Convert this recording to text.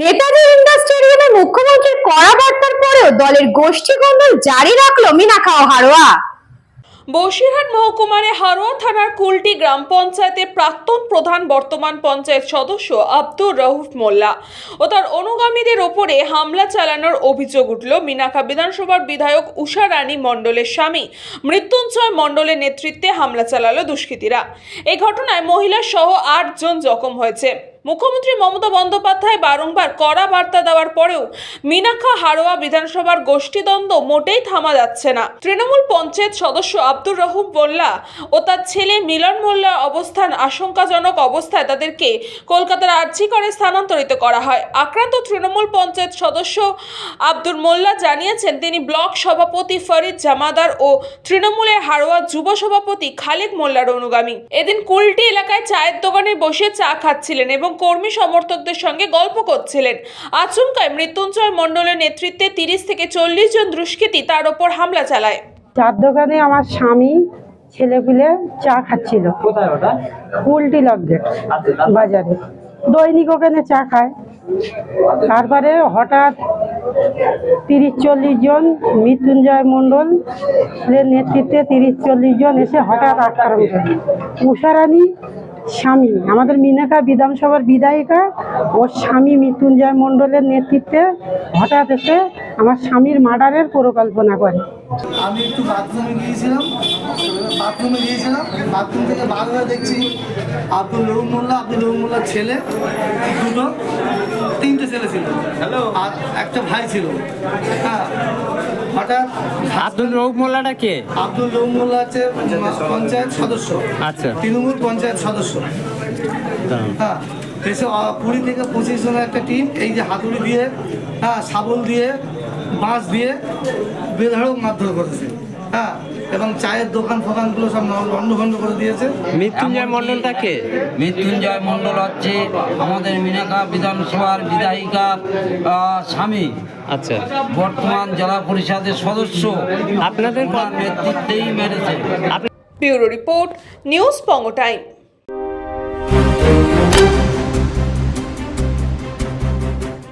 Netaji Indus স্টেডিয়ামে মুখ্যমন্ত্রীর কড়া বার্তার পরেও দলের গোষ্ঠী কন্দল জারি রাখল মিনাখা ও হারোয়া। বসিরহাট মহকুমারে হারোয়া থানার কুলটি গ্রাম পঞ্চায়েতের প্রাক্তন প্রধান বর্তমান পঞ্চায়েত সদস্য আব্দুর রহুফ মোল্লা ও তার অনুগামীদের ওপরে হামলা চালানোর অভিযোগ উঠল মিনাখা বিধানসভার বিধায়ক উষা রানী মণ্ডলের স্বামী মৃত্যুঞ্জয় মণ্ডলের নেতৃত্বে হামলা চালালো দুষ্কৃতীরা। এই ঘটনায় মহিলা সহ আটজন জখম হয়েছে। মুখ্যমন্ত্রী মমতা বন্দ্যোপাধ্যায় বারংবার কড়া বার্তা দেওয়ার পরেও মিনাক্ষা হারোয়া বিধানসভার গোষ্ঠীদ্বন্দ্ব মোটেই থামা যাচ্ছে না। তৃণমূল পঞ্চায়েত সদস্য আব্দুর রহুম মোল্লা ও তার ছেলে মিলন মোল্লার অবস্থান আশঙ্কাজনক অবস্থায় তাদেরকে কলকাতার আর্জি করে স্থানান্তরিত করা হয়। আক্রান্ত তৃণমূল পঞ্চায়েত সদস্য আব্দুর মোল্লা জানিয়েছেন, তিনি ব্লক সভাপতি ফরিদ জামাদার ও তৃণমূলের হারোয়া যুব সভাপতি খালেক মোল্লার অনুগামী। এদিন কুলটি এলাকায় চায়ের দোকানে বসে চা খাচ্ছিলেন এবং কর্মী সমর্থকদের সঙ্গে গল্প করছিলেন। আচমকায় মৃত্যুঞ্জয় মণ্ডলের নেতৃত্বে তিরিশ থেকে চল্লিশ জন দুষ্কৃতী তার ওপর হামলা চালায়। চার দোকানে আমার স্বামী ছেলেপিলে চা খাচ্ছিল। উল্টি লগগেট বাজারে। দৈনিক ওখানে চা খায়। তারপরে হঠাৎ তিরিশ চল্লিশ জন মৃত্যুঞ্জয় মণ্ডল এর নেতৃত্বে তিরিশ চল্লিশ জন এসে হঠাৎ আক্রমণ করে উষারানী স্বামী। আমাদের মিনাকা বিধানসভার বিধায়িকা ওর স্বামী মৃত্যুঞ্জয় মণ্ডলের নেতৃত্বে হঠাৎ এসে আমার স্বামীর মার্ডারের পরিকল্পনা করে। আমি একটু বাথরুমে গিয়েছিলাম। বাথরুমে গিয়েছিলাম। বাথরুম থেকে বার হয়ে দেখছি আব্দুল রহুম মোল্লা আব্দুল রহুম মোল্লার ছেলে দুটো তিনটে ছেলে ছিল। হ্যালো আর একটা ভাই ছিল। হ্যাঁ। আব্দুল রৌফ মোল্লাটা কে? আব্দুল রৌফ মোল্লা হচ্ছে পঞ্চায়েত সদস্য। আচ্ছা। তৃণমূল পঞ্চায়েত সদস্য। হ্যাঁ এসে কুড়ি থেকে পঁচিশ জনের একটা টিম এই যে হাতুড়ি দিয়ে হ্যাঁ শাবল দিয়ে বাঁশ দিয়ে বেধড়ক মারধর করেছে। হ্যাঁ এবং চায়ের দোকান ফোকানগুলো সব বন্ধ বন্ধ করে দিয়েছে। মৃত্যুঞ্জয় মন্ডলটা কে? মৃত্যুঞ্জয় মণ্ডল হচ্ছে আমাদের মিনাকা বিধানসভার বিধায়িকার আহ, স্বামী। আচ্ছা। বর্তমান জেলা পরিষদের সদস্য। আপনাদের নেতৃত্বেই মেরেছে। ব্যুরো রিপোর্ট নিউজ পঙ্গ টাইম।